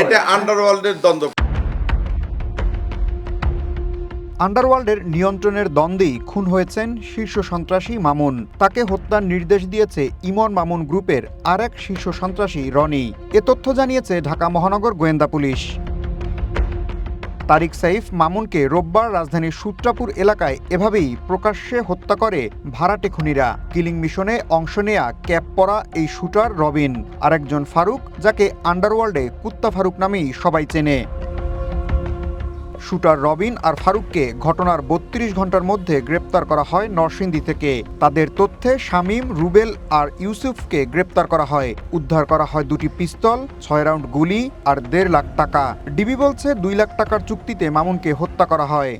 এটা আন্ডারওয়ার্ল্ডের দ্বন্দ্ব। আন্ডারওয়ার্ল্ডের নিয়ন্ত্রণের দ্বন্দ্বেই খুন হয়েছেন শীর্ষ সন্ত্রাসী মামুন। তাকে হত্যার নির্দেশ দিয়েছে ইমন মামুন গ্রুপের আর এক শীর্ষ সন্ত্রাসী রনি। এ তথ্য জানিয়েছে ঢাকা মহানগর গোয়েন্দা পুলিশ। তারিক সাইফ মামুনকে রোববার রাজধানীর সূত্রাপুর এলাকায় এভাবেই প্রকাশ্যে হত্যা করে ভাড়াটে খুনিরা। কিলিং মিশনে অংশ নেয়া ক্যাপ পরা এই শুটার রবিন। আরেকজন ফারুক, যাকে আন্ডারওয়ার্ল্ডে কুত্তা ফারুক নামেই সবাই চেনে। শুটার রবিন আর ফারুককে ঘটনার বত্রিশ ঘণ্টার মধ্যে গ্রেপ্তার করা হয় নরসিংদী থেকে। তাদের তথ্যে শামীম, রুবেল আর ইউসুফকে গ্রেপ্তার করা হয়। উদ্ধার করা হয় দুটি পিস্তল, ছয় রাউন্ড গুলি আর দেড় লাখ টাকা। ডিবি বলছে দুই লাখ টাকার চুক্তিতে মামুনকে হত্যা করা হয়.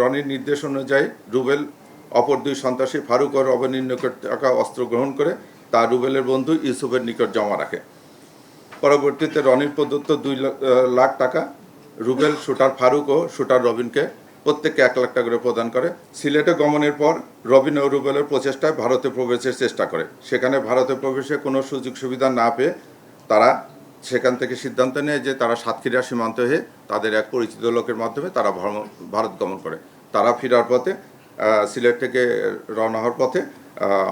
রনির নির্দেশ অনুযায়ী রুবেল, অপর দুই সন্ত্রাসী ফারুক ও রবনের নিকট টাকা অস্ত্র গ্রহণ করে তা রুবেলের বন্ধু ইউসুফের নিকট জমা রাখে। পরবর্তীতে রনির প্রদত্ত দুই লাখ টাকা রুবেল শুটার ফারুক ও শুটার রবিনকে প্রত্যেককে এক লাখ টাকা করে প্রদান করে। সিলেটে গমনের পর রবিন ও রুবেলের প্রচেষ্টায় ভারতে প্রবেশের চেষ্টা করে। সেখানে ভারতে প্রবেশে কোনো সুযোগ সুবিধা না পেয়ে তারা সেখান থেকে সিদ্ধান্ত নেয় যে তারা সাতক্ষীরা সীমান্ত হয়ে তাদের এক পরিচিত লোকের মাধ্যমে তারা ভারত গমন করে। তারা ফেরার পথে সিলেট থেকে রওনা হওয়ার পথে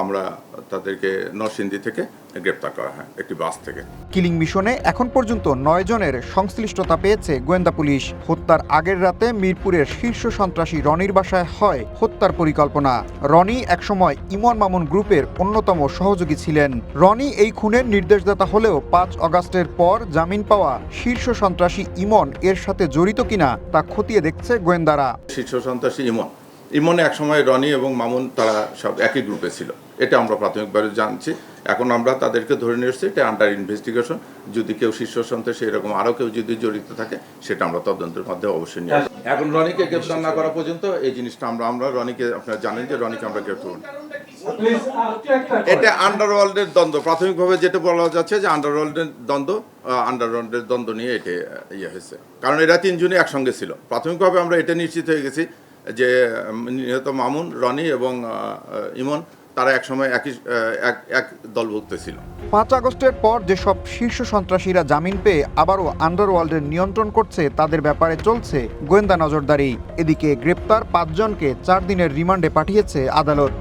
আমরা তাদেরকে নরসিংদী থেকে গ্রেপ্তার করা হয় একটি বাস থেকে। কিলিং মিশনে এখন পর্যন্ত নয় জনের সংশ্লিষ্টতা পেয়েছে গোয়েন্দা পুলিশ। হত্যার আগের রাতে মিরপুরের শীর্ষ সন্ত্রাসী রনির বাসায় হয় হত্যার পরিকল্পনা। রনি একসময় ইমন মামুন গ্রুপের অন্যতম সহযোগী ছিলেন। রনি এই খুনের নির্দেশদাতা হলেও পাঁচ অগাস্টের পর জামিন পাওয়া শীর্ষ সন্ত্রাসী ইমন এর সাথে জড়িত কিনা তা খতিয়ে দেখছে গোয়েন্দারা। শীর্ষ সন্ত্রাসী ইমন। ইমনে একসময় রনি এবং মামুন তারা সব একই গ্রুপে ছিল। এটা আমরা প্রাথমিকভাবে জানছি। এখন আমরা তাদেরকে ধরে নিয়ে এসেছি, এটা আন্ডার ইনভেস্টিগেশন যদি কেউ শীর্ষ সন্ত্রাসী এরকম আরও কেউ যদি জড়িত থাকে, সেটা আমরা তদন্তের মাধ্যমে অবশ্যই নিয়ে। এখন রনিকে গ্রেপ্তার না করা পর্যন্ত এই জিনিসটা আমরা আমরা রনিকে, আপনারা জানেন যে রনিকে আমরা গ্রেপ্তার করি এটা আন্ডারওয়ার্ল্ডের দ্বন্দ্ব। প্রাথমিকভাবে যেটা বলা যাচ্ছে যে আন্ডারওয়ার্ল্ডের দ্বন্দ্ব আন্ডারওয়ার্ল্ডের দ্বন্দ্ব নিয়ে এটা ইয়ে হয়েছে। কারণ এরা তিনজনই একসঙ্গে ছিল। প্রাথমিকভাবে আমরা এটা নিশ্চিত হয়ে গেছি যে নিহত মামুন, রনি এবং ইমন, তারা একসময় একই এক এক দলভুক্ত ছিল। পাঁচ আগস্টের পর যেসব শীর্ষ সন্ত্রাসীরা জামিন পেয়ে আবারও আন্ডারওয়ার্ল্ডের নিয়ন্ত্রণ করছে, তাদের ব্যাপারে চলছে গোয়েন্দা নজরদারি। এদিকে গ্রেপ্তার পাঁচজনকে চার দিনের রিমান্ডে পাঠিয়েছে আদালত।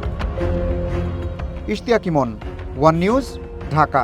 Ishtiaq Emon, one news, Dhaka.